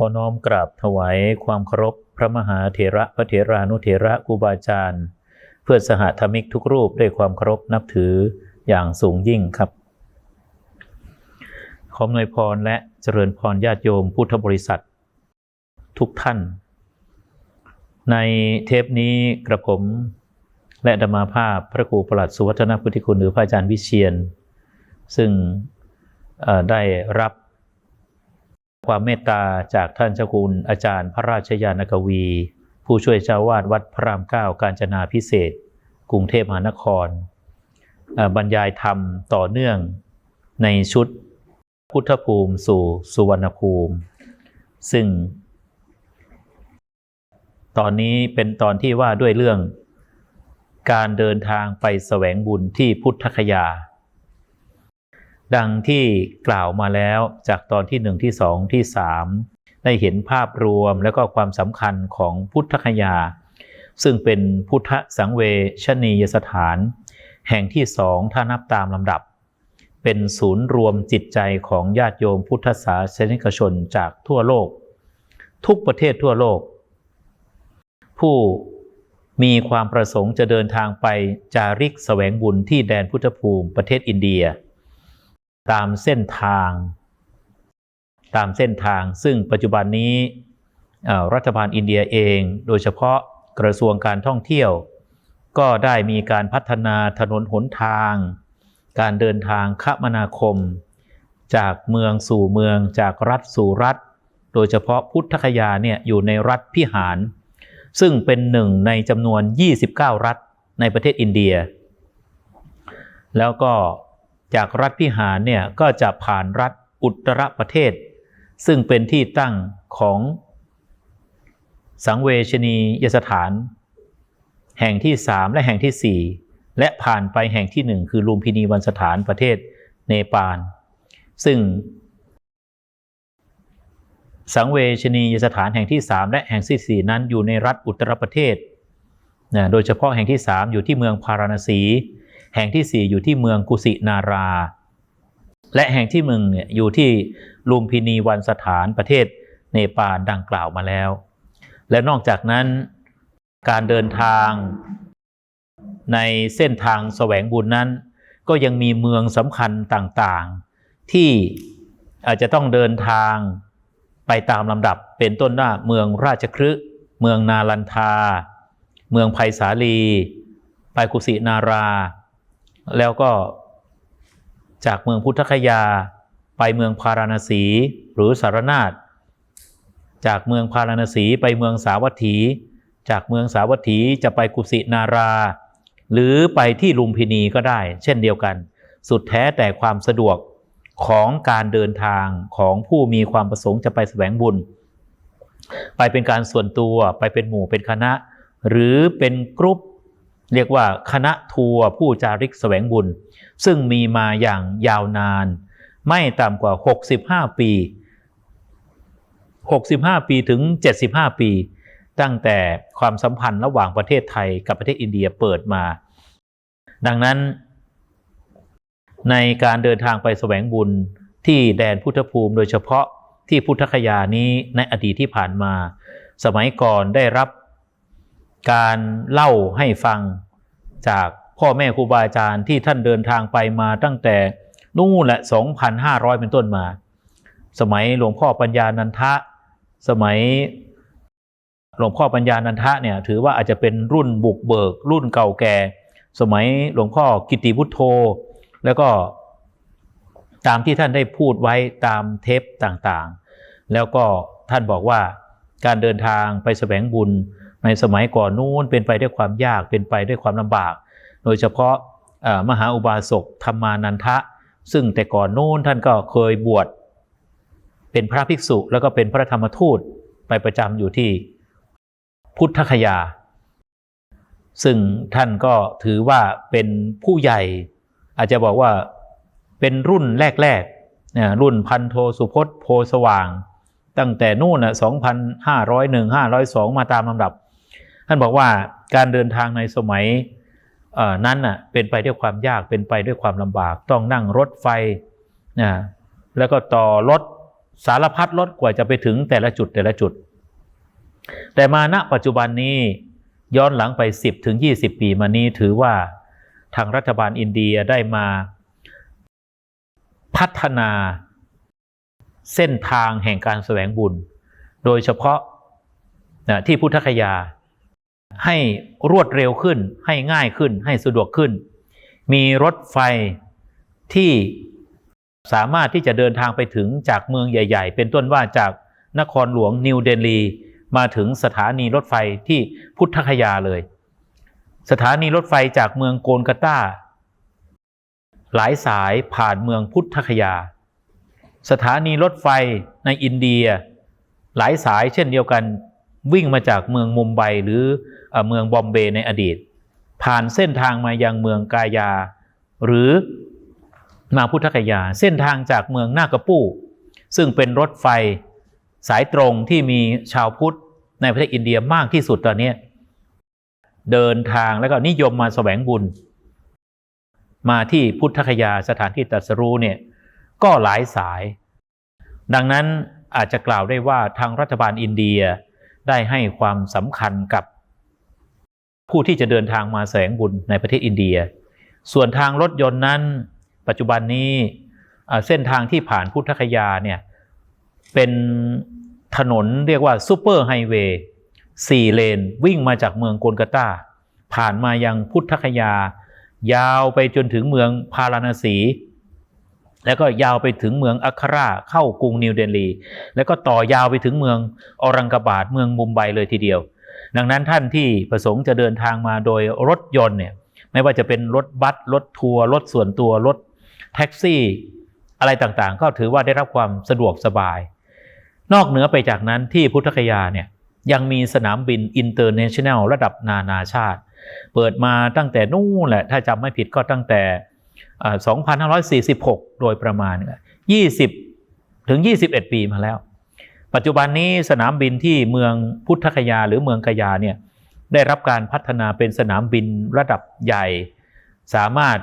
ขอน้อมกราบถวายความเคารพพระมหาเถระพระเถรานุเถระครูบาอาจารย์ เพื่อสหธรรมิกทุกรูปด้วยความเคารพนับถืออย่างสูงยิ่งครับขออำนวยพรและเจริญพรญาติโยมพุทธบริษัท ทุกท่าน ในเทปนี้กระผม และดมาภาพพระครูประหลัดสุวัฒนพุทธิคุณหรือพระอาจารย์วิเชียน ซึ่งได้รับ ความเมตตาจากท่านเจ้าคุณอาจารย์พระราชยานกวี ผู้ช่วยเจ้าวาดวัดพระรามเก้าการจนาพิเศษ กรุงเทพมหานคร บรรยายธรรมต่อเนื่องในชุดพุทธภูมิสู่สุวรรณภูมิ ซึ่ง ตอนนี้เป็นตอนที่ว่าด้วยเรื่องการเดินทางไปแสวงบุญที่พุทธคยา ดังที่กล่าวมาแล้วจากตอนที่หนึ่งที่สองที่สามได้เห็นภาพรวมและก็ความสำคัญของพุทธคยา ซึ่งเป็นพุทธสังเวชนียสถาน แห่งที่สองถ้านับตามลำดับ เป็นศูนย์รวมจิตใจของญาติโยมพุทธศาสนิกชนจากทั่วโลก ทุกประเทศทั่วโลก ผู้มีความประสงค์จะเดินทางไปจาริกแสวงบุญที่แดนพุทธภูมิประเทศอินเดีย ตามเส้นทาง ตามเส้นทาง ซึ่งปัจจุบันนี้รัฐบาลอินเดียเอง โดยเฉพาะกระทรวงการท่องเที่ยว ก็ได้มีการพัฒนาถนนหนทาง การเดินทางคมนาคม จากเมืองสู่เมืองจากรัฐสู่รัฐ โดยเฉพาะพุทธคยาเนี่ยอยู่ในรัฐพิหาร ซึ่งเป็นหนึ่งในจำนวน 29 รัฐในประเทศอินเดีย แล้วก็ จากรัฐพิหารเนี่ยก็จะผ่านรัฐอุตรประเทศ ซึ่งเป็นที่ตั้งของสังเวชนียสถาน แห่งที่ 3 และแห่งทีสี่ 4 และผ่านไปแห่งที่ 1 คือลุมพินีวันสถานประเทศเนปาล ซึ่ง สังเวชนียสถานแห่งที่ 3 และแห่งที่ 4 นั้นอยู่ในรัฐอุตรประเทศนะโดยเฉพาะแห่งที่ 3 อยู่ที่เมืองพาราณสี แห่งที่ 4 อยู่ที่เมืองกุสินารา และแห่งที่มึงเนี่ยอยู่ที่ลุมพินีวันสถานประเทศเนปาลดังกล่าวมาแล้ว และนอกจากนั้นการเดินทางในเส้นทางแสวงบุญนั้น ก็ยังมีเมืองสำคัญต่างๆ ที่อาจจะต้องเดินทางไปตามลำดับเป็นต้นว่าเมืองราชคฤห์เมืองนาลันทา เมืองไผ่สาลี ไปกุสินารา แล้วก็จากเมืองพุทธคยา ไปเมืองพาราณสีหรือสารนาฏจากเมืองพาราณสีไปเมืองสาวัตถี จากเมืองสาวัตถีจะไปกุสินารา หรือไปที่ลุมพินีก็ได้ เช่นเดียวกัน สุดแท้แต่ความสะดวกของการเดินทางของผู้มีความประสงค์จะไปแสวงบุญ ไปเป็นการส่วนตัวไปเป็นหมู่เป็นคณะ หรือเป็นกรุ๊ป เรียกว่าคณะทัวร์ผู้จาริกแสวงบุญ ซึ่งมีมาอย่างยาวนาน ไม่ต่ำกว่า 65 ปี 65 ปีถึง 75 ปี ตั้งแต่ความสัมพันธ์ระหว่างประเทศไทยกับประเทศอินเดียเปิดมา ดังนั้นในการเดินทางไปแสวงบุญที่แดนพุทธภูมิโดยเฉพาะที่พุทธคยานี้ในอดีตที่ผ่านมา สมัยก่อนได้รับ การเล่าให้ฟังจากพ่อแม่ครูบาอาจารย์ที่ท่านเดินทางไปมาตั้งแต่นู่นแหละ 2,500 เป็นต้นมา สมัยหลวงพ่อปัญญานันทะ สมัยหลวงพ่อปัญญานันทะเนี่ยถือว่าอาจจะเป็นรุ่นบุกเบิก รุ่นเก่าแก่ สมัยหลวงพ่อกิติพุทโธ แล้วก็ตามที่ท่านได้พูดไว้ตามเทปต่างๆ แล้วก็ท่านบอกว่าการเดินทางไปแสวงบุญ ในสมัยก่อนนู้นเป็นไปด้วยความยากเป็นไปด้วยความลำบาก โดยเฉพาะมหาอุบาสกธรรมานันทะ ซึ่งแต่ก่อนนู้นท่านก็เคยบวชเป็นพระภิกษุแล้วก็เป็นพระธรรมทูตไปประจำอยู่ที่พุทธคยา ซึ่งท่านก็ถือว่าเป็นผู้ใหญ่ อาจจะบอกว่าเป็นรุ่นแรกๆเนี่ยรุ่นพันโทสุพจน์โพสว่าง ตั้งแต่นู่นน่ะ2,501 502มาตามลำดับ ท่านบอกว่าการเดินทางในสมัยนั้นน่ะเป็นไปด้วยความยากเป็นไปด้วยความลำบาก ต้องนั่งรถไฟนะแล้วก็ต่อรถสารพัดรถกว่าจะไปถึงแต่ละจุดแต่ละจุด แต่มาณปัจจุบันนี้ย้อนหลังไป 10ถึง20 ปีมานี้ถือว่าทางรัฐบาลอินเดียได้มาพัฒนาเส้นทางแห่งการแสวงบุญ โดยเฉพาะนะที่พุทธคยา ให้รวดเร็วขึ้น ให้ง่ายขึ้น ให้สะดวกขึ้น มีรถไฟที่สามารถที่จะเดินทางไปถึงจากเมืองใหญ่ ๆ เป็นต้นว่าจากนครหลวงนิวเดลี มาถึงสถานีรถไฟที่พุทธคยาเลย สถานีรถไฟจากเมืองโกลกาตาหลายสายผ่านเมืองพุทธคยา สถานีรถไฟในอินเดีย หลายสายเช่นเดียวกัน วิ่งมาจากเมืองมุมไบหรือเอ่อเมืองบอมเบย์ในอดีต ผ่านเส้นทางมายังเมืองกายา หรือมาพุทธคยา เส้นทางจากเมืองนากระปู้ซึ่งเป็นรถไฟสายตรงที่มีชาวพุทธในประเทศอินเดียมากที่สุดตอนนี้ เดินทางแล้วก็นิยมมาแสวงบุญ มาที่พุทธคยาสถานที่ตรัสรู้เนี่ยก็หลายสาย ดังนั้นอาจจะกล่าวได้ว่าทางรัฐบาลอินเดีย ได้ให้ความสำคัญกับผู้ที่จะเดินทางมาแสวงบุญในประเทศอินเดีย ส่วนทางรถยนต์นั้น ปัจจุบันนี้เส้นทางที่ผ่านพุทธคยาเนี่ยเป็นถนนเรียกว่าซูเปอร์ไฮเวย์สี่เลน วิ่งมาจากเมืองโกลกาตาผ่านมายังพุทธคยา ยาวไปจนถึงเมืองพาราณสี แล้วก็ยาวไปถึงเมืองอัคราเข้ากรุงนิวเดลี แล้วก็ต่อยาวไปถึงเมืองออรังกาบาดเมืองมุมไบเลยทีเดียว ดังนั้นท่านที่ประสงค์จะเดินทางมาโดยรถยนต์เนี่ยไม่ว่าจะเป็นรถบัสรถทัวร์รถส่วนตัวรถแท็กซี่ อะไรต่างๆ ก็ถือว่าได้รับความสะดวกสบาย นอกเหนือไปจากนั้นที่พุทธคยาเนี่ยยังมีสนามบินอินเตอร์เนชั่นแนลระดับนานาชาติ เปิดมาตั้งแต่นู่นแหละถ้าจำไม่ผิดก็ตั้งแต่ 2546 โดยประมาณ 20 ถึง 21 ปีมาแล้ว ปัจจุบันนี้สนามบินที่เมืองพุทธคยาหรือเมืองกยาเนี่ยได้รับการพัฒนาเป็นสนามบินระดับใหญ่ สามารถ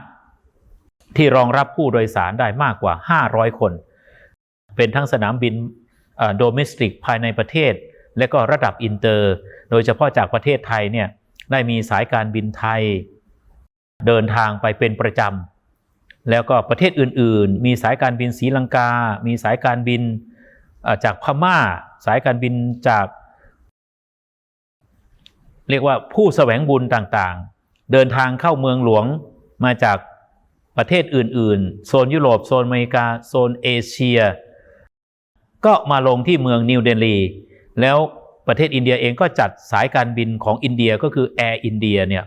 ที่รองรับผู้โดยสารได้มากกว่า 500 คน เป็นทั้งสนามบินโดเมสติกภายในประเทศ และก็ระดับอินเตอร์ โดยเฉพาะจากประเทศไทยเนี่ยได้มีสายการบินไทย เดินทางไปเป็นประจำ แล้วก็ประเทศอื่น ๆ มีสายการบินศรีลังกา มีสายการบินจากพม่า สายการบินจาก เรียกว่าผู้แสวงบุญต่างๆ เดินทางเข้าเมืองหลวงมาจากประเทศอื่น ๆ โซนยุโรป โซนอเมริกา โซนเอเชีย ก็มาลงที่เมืองนิวเดลี แล้วประเทศอินเดียเองก็จัดสายการบินของอินเดียก็คือแอร์อินเดียเนี่ย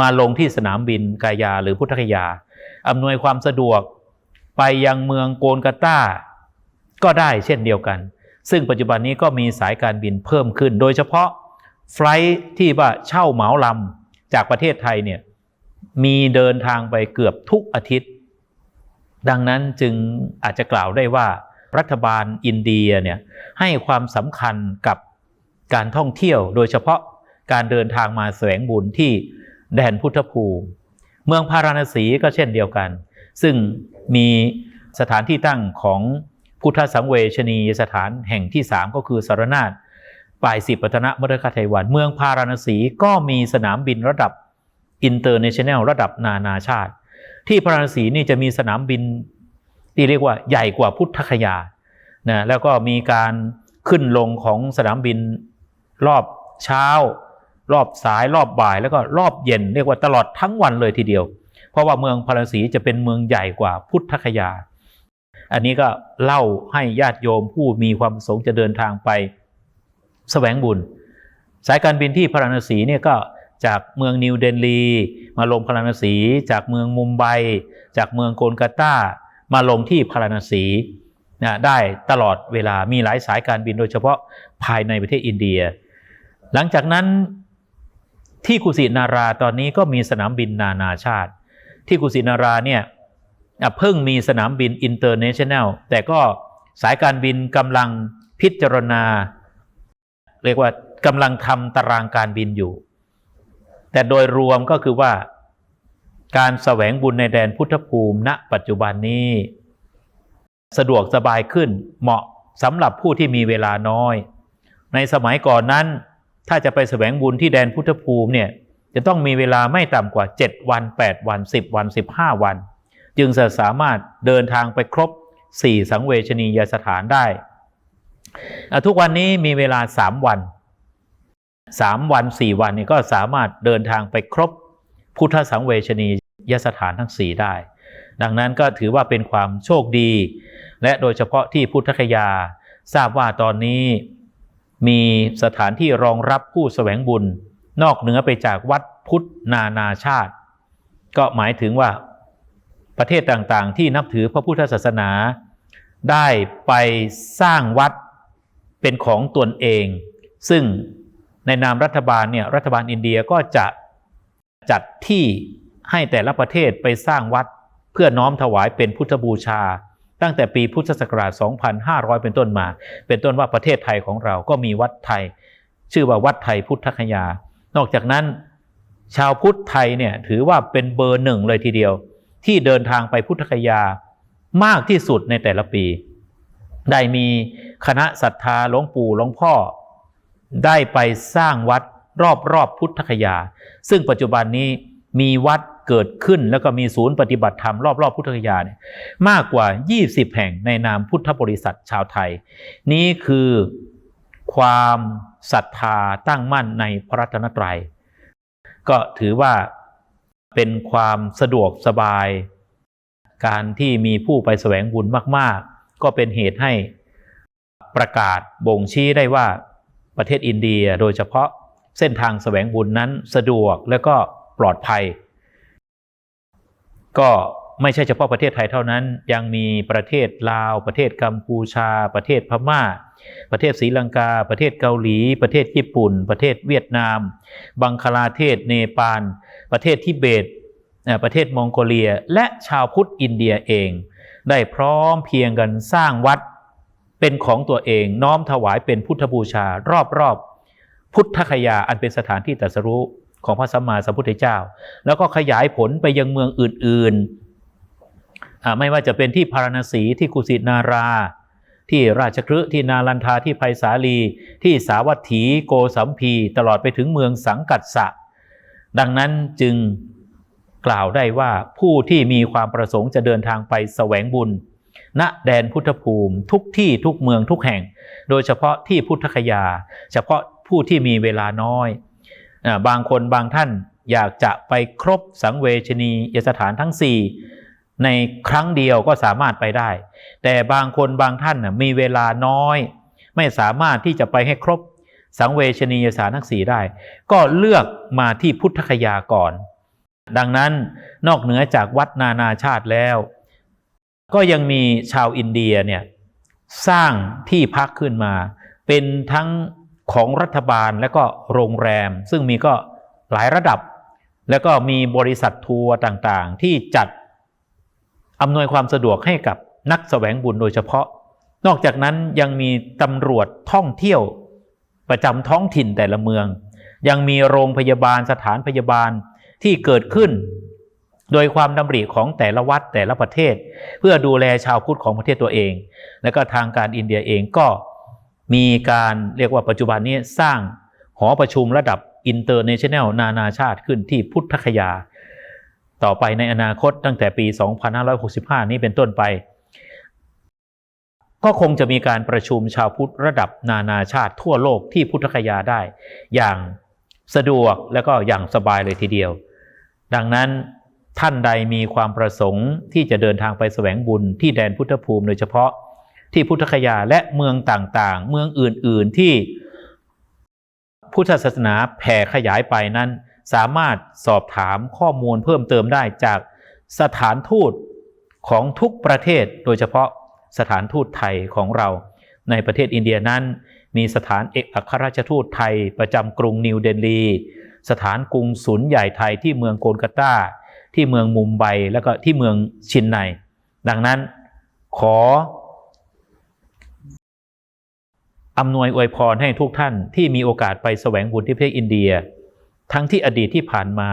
มาลงที่สนามบินกายาหรือพุทธคยา อำนวยความสะดวกไปยังเมืองโกลกาตาก็ได้เช่นเดียวกัน ซึ่งปัจจุบันนี้ก็มีสายการบินเพิ่มขึ้น โดยเฉพาะไฟล์ที่ว่าเช่าเหมาลำจากประเทศไทยเนี่ยมีเดินทางไปเกือบทุกอาทิตย์ ดังนั้นจึงอาจจะกล่าวได้ว่ารัฐบาลอินเดียเนี่ยให้ความสำคัญกับการท่องเที่ยว โดยเฉพาะการเดินทางมาแสวงบุญที่แดนพุทธภูมิ เมืองพาราณสีก็เช่นเดียวกัน ซึ่งมีสถานที่ตั้งของพุทธสังเวชนียสถานแห่งที่ 3 ก็คือสารนาฏป่ายสิบปัตนะมฤคไทยวัน เมืองพาราณสีก็มีสนามบินระดับอินเตอร์เนชั่นแนลระดับนานาชาติ ที่พาราณสีนี่จะมีสนามบินที่เรียกว่าใหญ่กว่าพุทธคยานะแล้วก็มีการขึ้นลงของสนามบินรอบเช้า รอบสายรอบบ่ายแล้วก็รอบเย็นเรียกว่าตลอดทั้งวันเลยทีเดียว เพราะว่าเมืองพาราณสีจะเป็นเมืองใหญ่กว่าพุทธคยา อันนี้ก็เล่าให้ญาติโยมผู้มีความประสงค์จะเดินทางไปแสวงบุญ สายการบินที่พาราณสีเนี่ยก็จากเมืองนิวเดลี มาลงพาราณสี จากเมืองมุมไบ จากเมืองโกลกาตามาลงที่พาราณสีนะได้ตลอดเวลามีหลายสายการบินโดยเฉพาะภายในประเทศอินเดีย หลังจากนั้น ที่กุสินาราตอนนี้ก็มีสนามบินนานาชาติ ที่กุสินาราเนี่ยเพิ่งมีสนามบินอินเตอร์เนชั่นแนลแต่ก็สายการบินกำลังพิจารณา เรียกว่ากำลังทำตารางการบินอยู่ แต่โดยรวมก็คือว่าการแสวงบุญในแดนพุทธภูมิณปัจจุบันนี้ สะดวกสบายขึ้นเหมาะสำหรับผู้ที่มีเวลาน้อย ในสมัยก่อนนั้น ถ้าจะไปแสวงบุญที่แดนพุทธภูมิเนี่ยจะต้องมีเวลาไม่ต่ำกว่า 7 วัน 8 วัน 10 วัน 15 วัน จึงจะสามารถเดินทางไปครบ 4 สังเวชนียสถานได้ ทุกวันนี้มีเวลา 3 วัน 3 วัน 4 วันนี่ก็สามารถเดินทางไปครบพุทธสังเวชนียสถานทั้ง 4 ได้ ดังนั้นก็ถือว่าเป็นความโชคดี และโดยเฉพาะที่พุทธคยาทราบว่าตอนนี้ มีสถานที่รองรับผู้แสวงบุญ นอกเหนือไปจากวัดพุทธนานาชาติ ก็หมายถึงว่าประเทศต่างๆ ที่นับถือพระพุทธศาสนา ได้ไปสร้างวัดเป็นของตนเอง ซึ่งในนามรัฐบาลเนี่ยรัฐบาลอินเดียก็จะจัดที่ให้แต่ละประเทศไปสร้างวัดเพื่อน้อมถวายเป็นพุทธบูชา ตั้งแต่ปีพุทธศักราช 2500 เป็นต้นมา เป็นต้นว่าประเทศไทยของเราก็มีวัดไทย ชื่อว่าวัดไทยพุทธคยา นอกจากนั้น ชาวพุทธไทยเนี่ยถือว่าเป็นเบอร์หนึ่งเลยทีเดียว ที่เดินทางไปพุทธคยามากที่สุดในแต่ละปี ได้มีคณะศรัทธาหลวงปู่หลวงพ่อ ได้ไปสร้างวัดรอบรอบพุทธคยา ซึ่งปัจจุบันนี้มีวัด เกิดขึ้นแล้วก็มีศูนย์ปฏิบัติธรรมรอบรอบพุทธคยาเนี่ยมากกว่า 20 แห่งในนามพุทธบริษัทชาวไทย นี้คือความศรัทธาตั้งมั่นในพระรัตนตรัย ก็ถือว่าเป็นความสะดวกสบาย การที่มีผู้ไปแสวงบุญมาก ๆ ก็เป็นเหตุให้ประกาศบ่งชี้ได้ว่าประเทศอินเดียโดยเฉพาะเส้นทางแสวงบุญนั้นสะดวกและก็ปลอดภัย ก็ไม่ใช่เฉพาะประเทศไทยเท่านั้น ยังมีประเทศลาว ประเทศกัมพูชา ประเทศพม่า ประเทศศรีลังกา ประเทศเกาหลี ประเทศญี่ปุ่น ประเทศเวียดนาม บังคลาเทศ เนปาล ประเทศทิเบต ประเทศมองโกเลีย และชาวพุทธอินเดียเอง ได้พร้อมเพียงกันสร้างวัดเป็นของตัวเองน้อมถวายเป็นพุทธบูชารอบๆ พุทธคยาอันเป็นสถานที่ตรัสรู้ ของพระสัมมาสัมพุทธเจ้า แล้วก็ขยายผลไปยังเมืองอื่นๆ ไม่ว่าจะเป็นที่พาราณสีที่กุสินารา ที่ราชคฤห์ที่นาลันทาที่ไพศาลี ที่สาวัตถีโกสัมพี ตลอดไปถึงเมืองสังกัดสะ ดังนั้นจึงกล่าวได้ว่าผู้ที่มีความประสงค์จะเดินทางไปแสวงบุญ ณแดนพุทธภูมิทุกที่ทุกเมืองทุกแห่ง โดยเฉพาะที่พุทธคยา เฉพาะผู้ที่มีเวลาน้อย บางคนบางท่านอยากจะไปครบสังเวชนียสถานทั้ง 4 ในครั้งเดียวก็สามารถไปได้ แต่บางคนบางท่านมีเวลาน้อย ไม่สามารถที่จะไปให้ครบสังเวชนียสถานทั้ง 4 ได้ ก็เลือกมาที่พุทธคยาก่อน ดังนั้นนอกเหนือจากวัดนานาชาติแล้ว ก็ยังมีชาวอินเดียเนี่ยสร้างที่พักขึ้นมา เป็นทั้ง ของรัฐบาลและก็โรงแรม ซึ่งมีก็หลายระดับ แล้วก็มีบริษัททัวร์ต่างๆ ที่จัดอำนวยความสะดวกให้กับนักแสวงบุญโดยเฉพาะ นอกจากนั้นยังมีตำรวจท่องเที่ยวประจำท้องถิ่นแต่ละเมือง ยังมีโรงพยาบาลสถานพยาบาลที่เกิดขึ้น โดยความดำริของแต่ละวัดแต่ละประเทศ เพื่อดูแลชาวพุทธของประเทศตัวเอง และก็ทางการอินเดียเองก็ มีการเรียกว่าปัจจุบันนี้สร้างหอประชุมระดับอินเตอร์เนชั่นแนลนานาชาติขึ้นที่พุทธคยา ต่อไปในอนาคตตั้งแต่ปี 2565 นี้เป็นต้นไป ก็คงจะมีการประชุมชาวพุทธระดับนานาชาติทั่วโลกที่พุทธคยาได้ อย่างสะดวกและก็อย่างสบายเลยทีเดียว ดังนั้นท่านใดมีความประสงค์ที่จะเดินทางไปแสวงบุญที่แดนพุทธภูมิโดยเฉพาะ ที่พุทธคยาและเมืองต่างๆ เมืองอื่นๆที่พุทธศาสนาแผ่ขยายไปนั้น สามารถสอบถามข้อมูลเพิ่มเติมได้จากสถานทูตของทุกประเทศ โดยเฉพาะสถานทูตไทยของเรา ในประเทศอินเดียนั้น มีสถานเอกอัครราชทูตไทยประจำกรุงนิวเดลีสถานกรุงศูนย์ใหญ่ไทยที่เมืองโกลกาตาที่เมืองมุมไบ แล้วก็ที่เมืองชินไนดังนั้นขอ อำนวยอวยพรให้ทุกท่านที่มีโอกาสไปแสวงบุญที่ประเทศอินเดีย ทั้งที่อดีตที่ผ่านมา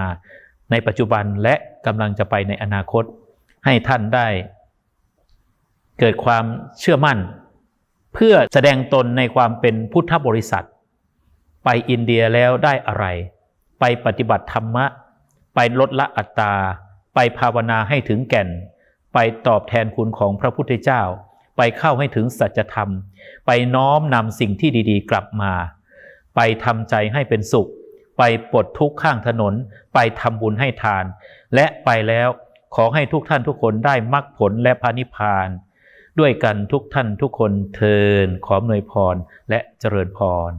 ในปัจจุบันและกำลังจะไปในอนาคต ให้ท่านได้ เกิดความเชื่อมั่น เพื่อแสดงตนในความเป็นพุทธบริษัท ไปอินเดียแล้วได้อะไร ไปปฏิบัติธรรมะ ไปลดละอัตตา ไปภาวนาให้ถึงแก่น ไปตอบแทนคุณของพระพุทธเจ้า ไปเข้าให้ถึงสัจธรรม ไปน้อมนำสิ่งที่ดีๆ กลับมา ไปทำใจให้เป็นสุข ไปปลดทุกข์ข้างถนน ไปทำบุญให้ทาน และไปแล้วขอให้ทุกท่านทุกคนได้มรรคผลและพระนิพพาน ด้วยกันทุกท่านทุกคนเทินขออำนวยพรและเจริญพร